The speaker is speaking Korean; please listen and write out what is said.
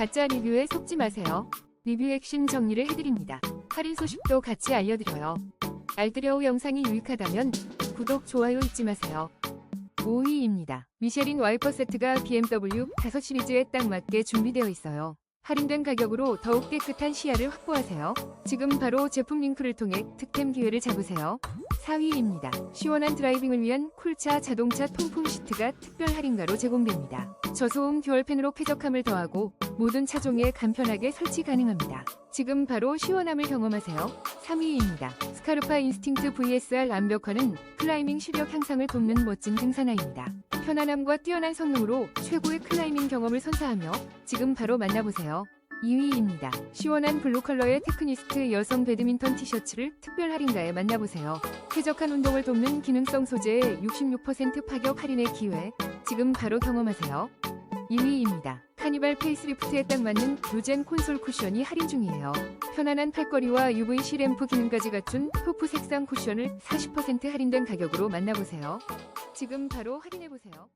가짜 리뷰에 속지 마세요. 리뷰 핵심 정리를 해드립니다. 할인 소식도 같이 알려드려요. 알뜰여우 영상이 유익하다면 구독, 좋아요 잊지 마세요. 5위입니다. 미쉐린 와이퍼 세트가 BMW 5 시리즈에 딱 맞게 준비되어 있어요. 할인된 가격으로 더욱 깨끗한 시야를 확보하세요. 지금 바로 제품 링크를 통해 득템 기회를 잡으세요. 4위입니다. 시원한 드라이빙을 위한 쿨차 자동차 통풍 시트가 특별 할인가로 제공됩니다. 저소음 듀얼 팬으로 쾌적함을 더하고 모든 차종에 간편하게 설치 가능합니다. 지금 바로 시원함을 경험하세요. 3위입니다. 스카르파 인스팅트 VSR 완벽화는 클라이밍 시력 향상을 돕는 멋진 등산화입니다. 편안함과 뛰어난 성능으로 최고의 클라이밍 경험을 선사하며 지금 바로 만나보세요. 2위입니다. 시원한 블루 컬러의 테크니스트 여성 배드민턴 티셔츠를 특별 할인가에 만나보세요. 쾌적한 운동을 돕는 기능성 소재의 66% 파격 할인의 기회. 지금 바로 경험하세요. 1위입니다. 카니발 페이스리프트에 딱 맞는 루젠 콘솔 쿠션이 할인 중이에요. 편안한 팔걸이와 UVC 램프 기능까지 갖춘 토프 색상 쿠션을 40% 할인된 가격으로 만나보세요. 지금 바로 할인해보세요.